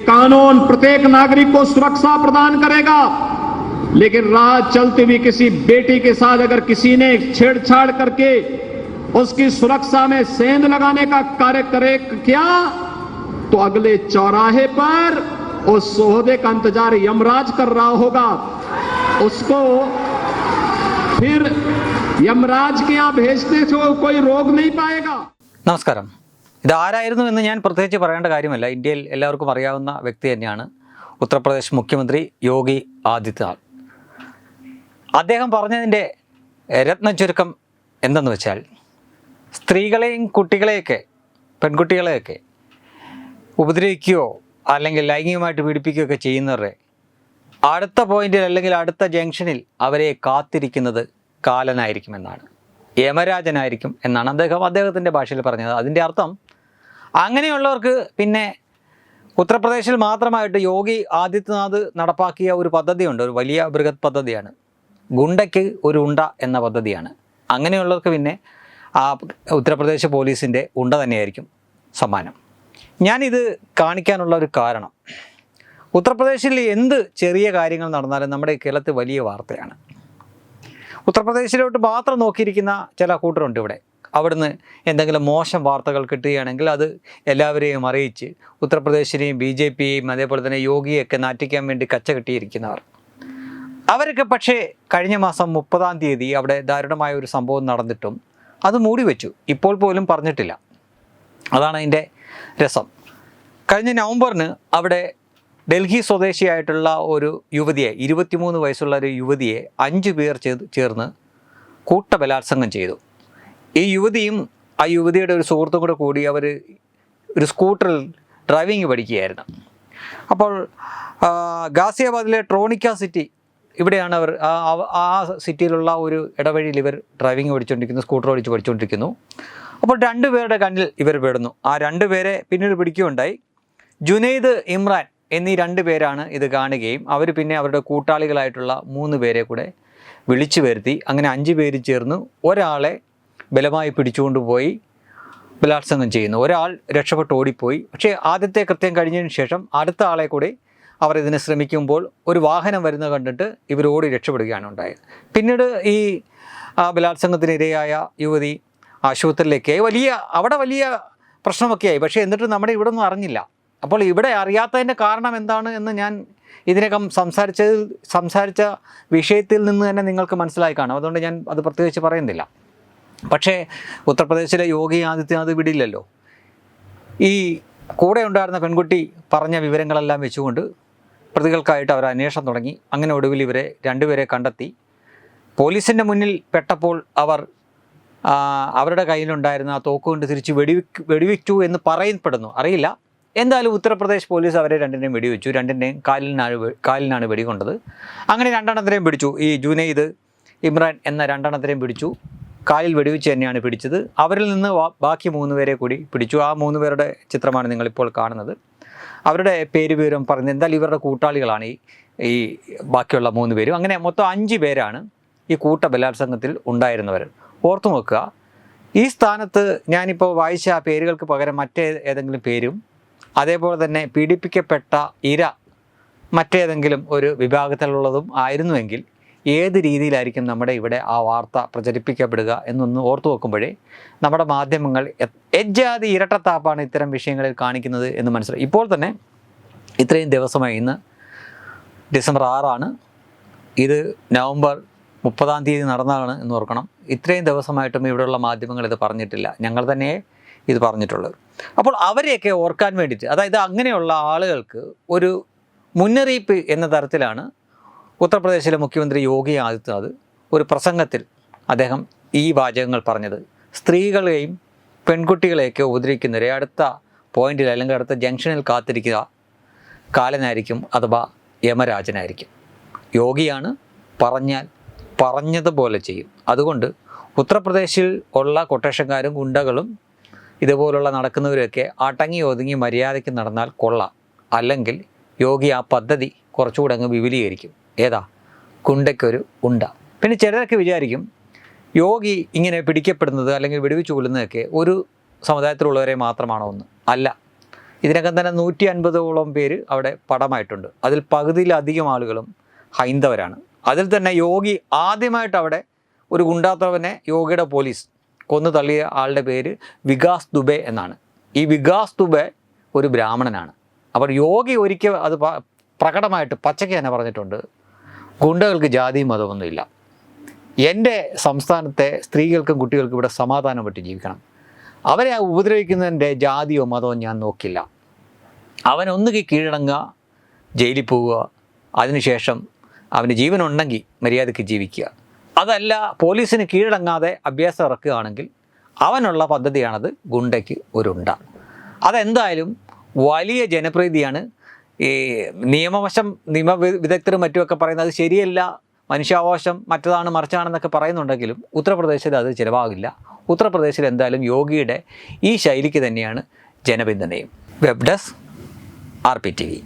कानून प्रत्येक नागरिक को सुरक्षा प्रदान करेगा। लेकिन रात चलते हुए किसी बेटी के साथ अगर किसी ने छेड़छाड़ करके उसकी सुरक्षा में सेंध लगाने का कार्य करे किया? तो अगले चौराहे पर उस सोहदे का इंतज़ार यमराज कर रहा होगा। उसको फिर यमराज के यहाँ भेजने से तो कोई रोक नहीं पाएगा। नमस्कार। ഇതാരായിരുന്നു എന്ന് ഞാൻ പ്രത്യേകിച്ച് പറയേണ്ട കാര്യമല്ല. ഇന്ത്യയിൽ എല്ലാവർക്കും അറിയാവുന്ന വ്യക്തി തന്നെയാണ് ഉത്തർപ്രദേശ് മുഖ്യമന്ത്രി യോഗി ആദിത്യനാഥ്. അദ്ദേഹം പറഞ്ഞതിന്റെ രത്ന ചുരുക്കം എന്തെന്ന് വെച്ചാൽ സ്ത്രീകളെയും കുട്ടികളെയൊക്കെ പെൺകുട്ടികളെയൊക്കെ ഉപദ്രവിക്കുകയോ അല്ലെങ്കിൽ ലൈംഗികമായിട്ട് പീഡിപ്പിക്കുകയൊക്കെ ചെയ്യുന്നവരെ അടുത്ത പോയിന്റിൽ അല്ലെങ്കിൽ അടുത്ത ജംഗ്ഷനിൽ അവരെ കാത്തിരിക്കുന്നത് കാലനായിരിക്കുമെന്നാണ്. യമരാജനായിരിക്കും എന്നാണ് അദ്ദേഹം അദ്ദേഹത്തിന്റെ ഭാഷയിൽ പറഞ്ഞത്. അതിന്റെ അർത്ഥം അങ്ങനെയുള്ളവർക്ക് പിന്നെ ഉത്തർപ്രദേശിൽ മാത്രമായിട്ട് യോഗി ആദിത്യനാഥ് നടപ്പാക്കിയ ഒരു പദ്ധതിയുണ്ട് ഒരു വലിയ ബൃഹത് പദ്ധതിയാണ്. ഗുണ്ടയ്ക്ക് ഒരു ഉണ്ട എന്ന പദ്ധതിയാണ്. അങ്ങനെയുള്ളവർക്ക് പിന്നെ ആ ഉത്തർപ്രദേശ് പോലീസിന്റെ ഉണ്ട തന്നെയായിരിക്കും സമ്മാനം. ഞാനിത് കാണിക്കാനുള്ള ഒരു കാരണം ഉത്തർപ്രദേശിൽ എന്ത് ചെറിയ കാര്യങ്ങൾ നടന്നാലും നമ്മുടെ കേരളത്തിൽ വലിയ വാർത്തയാണ്. ഉത്തർപ്രദേശിലോട്ട് മാത്രം നോക്കിയിരിക്കുന്ന ചില കൂട്ടരുണ്ട് ഇവിടെ. അവിടുന്ന് എന്തെങ്കിലും മോശം വാർത്തകൾ കിട്ടുകയാണെങ്കിൽ അത് എല്ലാവരെയും അറിയിച്ച് ഉത്തർപ്രദേശിനെയും ബി ജെ പിയെയും അതേപോലെ തന്നെ യോഗിയൊക്കെ നാറ്റിക്കാൻ വേണ്ടി കച്ച കെട്ടിയിരിക്കുന്നവർ. അവരൊക്കെ പക്ഷേ കഴിഞ്ഞ മാസം മുപ്പതാം തീയതി അവിടെ ദാരുണമായ ഒരു സംഭവം നടന്നിട്ടും അത് മൂടി വെച്ചു. ഇപ്പോൾ പോലും പറഞ്ഞിട്ടില്ല. അതാണ് അതിന്റെ രസം. കഴിഞ്ഞ നവംബറിന് അവിടെ ഡൽഹി സ്വദേശിയായിട്ടുള്ള ഒരു യുവതിയെ ഇരുപത്തിമൂന്ന് വയസ്സുള്ള ഒരു യുവതിയെ അഞ്ച് പേർ ചേർ ചേർന്ന് കൂട്ടബലാത്സംഗം ചെയ്തു. ഈ യുവതിയും ആ യുവതിയുടെ ഒരു സുഹൃത്തും കൂടെ കൂടി അവർ ഒരു സ്കൂട്ടറിൽ ഡ്രൈവിങ് പഠിക്കുകയായിരുന്നു. അപ്പോൾ ഗാസിയാബാദിലെ ട്രോണിക്ക സിറ്റി ഇവിടെയാണ് അവർ ആ സിറ്റിയിലുള്ള ഒരു ഇടവഴിയിൽ ഇവർ ഡ്രൈവിങ് പഠിച്ചുകൊണ്ടിരിക്കുന്നു സ്കൂട്ടർ ഓടിച്ച് പഠിച്ചുകൊണ്ടിരിക്കുന്നു അപ്പോൾ രണ്ടുപേരുടെ കണ്ണിൽ ഇവർ പെടുന്നു. ആ രണ്ടുപേരെ പിന്നീട് പിടിക്കുകയുണ്ടായി. ജുനൈദ് ഇമ്രാൻ എന്നീ രണ്ട് പേരാണ് ഇത് കാണുകയും അവർ പിന്നെ അവരുടെ കൂട്ടാളികളായിട്ടുള്ള മൂന്ന് പേരെ കൂടെ വിളിച്ചു വരുത്തി. അങ്ങനെ അഞ്ച് പേര് ചേർന്ന് ഒരാളെ ബലമായി പിടിച്ചുകൊണ്ടുപോയി ബലാത്സംഗം ചെയ്യുന്നു. ഒരാൾ രക്ഷപ്പെട്ട് ഓടിപ്പോയി. പക്ഷേ ആദ്യത്തെ കൃത്യം കഴിഞ്ഞതിന് ശേഷം അടുത്ത ആളെ കൂടി അവർ ഇതിനെ ശ്രമിക്കുമ്പോൾ ഒരു വാഹനം വരുന്നത് കണ്ടിട്ട് ഇവർ ഓടി രക്ഷപ്പെടുകയാണ് ഉണ്ടായത്. പിന്നീട് ഈ ബലാത്സംഗത്തിനിരയായ യുവതി ആശുപത്രിയിലേക്ക് വലിയ അവിടെ വലിയ പ്രശ്നമൊക്കെയായി പക്ഷേ എന്നിട്ട് നമ്മുടെ ഇവിടെ ഒന്നും അറിഞ്ഞില്ല. അപ്പോൾ ഇവിടെ അറിയാത്തതിന്റെ കാരണം എന്താണ് എന്ന് ഞാൻ ഇതിനകം സംസാരിച്ചതിൽ സംസാരിച്ച വിഷയത്തിൽ നിന്ന് തന്നെ നിങ്ങൾക്ക് മനസ്സിലായി കാണും. അതുകൊണ്ട് ഞാൻ അത് പ്രത്യേകിച്ച് പറയുന്നില്ല. പക്ഷേ ഉത്തർപ്രദേശിലെ യോഗി ആദിത്യനാഥ് വിടില്ലല്ലോ. ഈ കൂടെ ഉണ്ടായിരുന്ന പെൺകുട്ടി പറഞ്ഞ വിവരങ്ങളെല്ലാം വെച്ചുകൊണ്ട് പ്രതികൾക്കായിട്ട് അവർ അന്വേഷണം തുടങ്ങി. അങ്ങനെ ഒടുവിൽ ഇവരെ രണ്ടുപേരെ കണ്ടെത്തി. പോലീസിന്റെ മുന്നിൽ പെട്ടപ്പോൾ അവർ അവരുടെ കയ്യിലുണ്ടായിരുന്ന ആ തോക്കുകൊണ്ട് തിരിച്ച് വെടിവെക്ക് വെടിവെച്ചു എന്ന് പറയപ്പെടുന്നു. അറിയില്ല. എന്തായാലും ഉത്തർപ്രദേശ് പോലീസ് അവരെ രണ്ടിനെയും വെടിവെച്ചു. രണ്ടിന്റെയും കാലിനാണ് കാലിനാണ് വെടികൊണ്ടത്. അങ്ങനെ രണ്ടെണ്ണത്തിനെയും പിടിച്ചു. ഈ ജുനൈദ് ഇമ്രാൻ എന്ന രണ്ടെണ്ണത്തിനെയും പിടിച്ചു. കാലിൽ വെടിവെച്ച് തന്നെയാണ് പിടിച്ചത്. അവരിൽ നിന്ന് ബാക്കി മൂന്ന് പേരെ കൂടി പിടിച്ചു. ആ മൂന്ന് പേരുടെ ചിത്രമാണ് നിങ്ങളിപ്പോൾ കാണുന്നത്. അവരുടെ പേര് വിവരം പറഞ്ഞ് എന്തായാലും ഇവരുടെ കൂട്ടാളികളാണ് ഈ ഈ ബാക്കിയുള്ള മൂന്ന് പേരും. അങ്ങനെ മൊത്തം അഞ്ച് പേരാണ് ഈ കൂട്ട ബലാത്സംഗത്തിൽ ഉണ്ടായിരുന്നവർ. ഓർത്തു നോക്കുക ഈ സ്ഥാനത്ത് ഞാനിപ്പോൾ വായിച്ച ആ പേരുകൾക്ക് പകരം മറ്റേ ഏതെങ്കിലും പേരും അതേപോലെ തന്നെ പീഡിപ്പിക്കപ്പെട്ട ഇര മറ്റേതെങ്കിലും ഒരു വിഭാഗത്തിലുള്ളതും ആയിരുന്നുവെങ്കിൽ ഏത് രീതിയിലായിരിക്കും നമ്മുടെ ഇവിടെ ആ വാർത്ത പ്രചരിപ്പിക്കപ്പെടുക എന്നൊന്ന് ഓർത്തു വെക്കുമ്പോഴേ നമ്മുടെ മാധ്യമങ്ങൾ എജ്ജാതി ഇരട്ടത്താപ്പാണ് ഇത്തരം വിഷയങ്ങളിൽ കാണിക്കുന്നത് എന്ന് മനസ്സിലായി. ഇപ്പോൾ തന്നെ ഇത്രയും ദിവസമായി ഇന്ന് ഡിസംബർ ആറാണ്. ഇത് നവംബർ മുപ്പതാം തീയതി നടന്നതാണ് എന്ന് ഓർക്കണം. ഇത്രയും ദിവസമായിട്ടും ഇവിടെയുള്ള മാധ്യമങ്ങൾ ഇത് പറഞ്ഞിട്ടില്ല. ഞങ്ങൾ തന്നെ ഇത് പറഞ്ഞിട്ടുള്ളത്. അപ്പോൾ അവരെയൊക്കെ ഓർക്കാൻ വേണ്ടിയിട്ട് അതായത് അങ്ങനെയുള്ള ആളുകൾക്ക് ഒരു മുന്നറിയിപ്പ് എന്ന തരത്തിലാണ് ഉത്തർപ്രദേശിലെ മുഖ്യമന്ത്രി യോഗി ആദിത്യനാഥ് ഒരു പ്രസംഗത്തിൽ അദ്ദേഹം ഈ വാചകങ്ങൾ പറഞ്ഞത്. സ്ത്രീകളെയും പെൺകുട്ടികളെയൊക്കെ ഉപദ്രവിക്കുന്നവരെ അടുത്ത പോയിന്റിൽ അല്ലെങ്കിൽ അടുത്ത ജംഗ്ഷനിൽ കാത്തിരിക്കുക. കാലനായിരിക്കും അഥവാ യമരാജനായിരിക്കും. യോഗിയാണ് പറഞ്ഞാൽ പറഞ്ഞതുപോലെ ചെയ്യും. അതുകൊണ്ട് ഉത്തർപ്രദേശിൽ ഉള്ള കൊട്ടേഷൻകാരും ഗുണ്ടകളും ഇതുപോലുള്ള നടക്കുന്നവരൊക്കെ അടങ്ങി ഒതുങ്ങി മര്യാദയ്ക്ക് നടന്നാൽ കൊള്ളാം. അല്ലെങ്കിൽ യോഗി ആ പദ്ധതി കുറച്ചുകൂടെ അങ്ങ് വിപുലീകരിക്കും. ഏതാ? കുണ്ടയ്ക്കൊരു ഉണ്ട. പിന്നെ ചിലരൊക്കെ വിചാരിക്കും യോഗി ഇങ്ങനെ പിടിക്കപ്പെടുന്നത് അല്ലെങ്കിൽ വെടിവെച്ച് കൊല്ലുന്നതൊക്കെ ഒരു സമുദായത്തിലുള്ളവരെ മാത്രമാണോ ഒന്ന് അല്ല. ഇതിനകം തന്നെ നൂറ്റി അൻപതോളം പേര് അവിടെ പടമായിട്ടുണ്ട് അതിൽ പകുതിയിലധികം ആളുകളും ഹൈന്ദവരാണ്. അതിൽ തന്നെ യോഗി ആദ്യമായിട്ട് അവിടെ ഒരു ഗുണ്ടാത്തവനെ യോഗിയുടെ പോലീസ് കൊന്നു തള്ളിയ ആളുടെ പേര് വികാസ് ദുബെ എന്നാണ്. ഈ വികാസ് ദുബെ ഒരു ബ്രാഹ്മണനാണ്. അപ്പോൾ യോഗി ഒരിക്കൽ അത് പ്രകടമായിട്ട് പച്ചയ്ക്ക് തന്നെ പറഞ്ഞിട്ടുണ്ട്. ഗുണ്ടകൾക്ക് ജാതിയും മതമൊന്നുമില്ല. എന്റെ സംസ്ഥാനത്തെ സ്ത്രീകൾക്കും കുട്ടികൾക്കും ഇവിടെ സമാധാനം പറ്റി ജീവിക്കണം. അവരെ ഉപദ്രവിക്കുന്നതിന്റെ ജാതിയോ മതമോ ഞാൻ നോക്കില്ല. അവൻ കീഴടങ്ങുക ജയിലിൽ പോവുക അതിനുശേഷം അവന് ജീവനുണ്ടെങ്കിൽ മര്യാദയ്ക്ക് ജീവിക്കുക. അതല്ല പോലീസിന് കീഴടങ്ങാതെ അഭ്യാസം ഇറക്കുകയാണെങ്കിൽ അവനുള്ള പദ്ധതിയാണത് ഗുണ്ടയ്ക്ക് ഒരുണ്ട അതെന്തായാലും വലിയ ജനപ്രീതിയാണ് ഈ നിയമവശം നിയമ വിദഗ്ധരും മറ്റുമൊക്കെ പറയുന്നത് അത് ശരിയല്ല മനുഷ്യാവകാശം മറ്റതാണ് മറിച്ചാണെന്നൊക്കെ പറയുന്നുണ്ടെങ്കിലും ഉത്തർപ്രദേശിൽ അത് ചിലവാകില്ല. ഉത്തർപ്രദേശിൽ എന്തായാലും യോഗിയുടെ ഈ ശൈലിക്ക് തന്നെയാണ് ജനപിന്തുണയും. Web desk R P T V.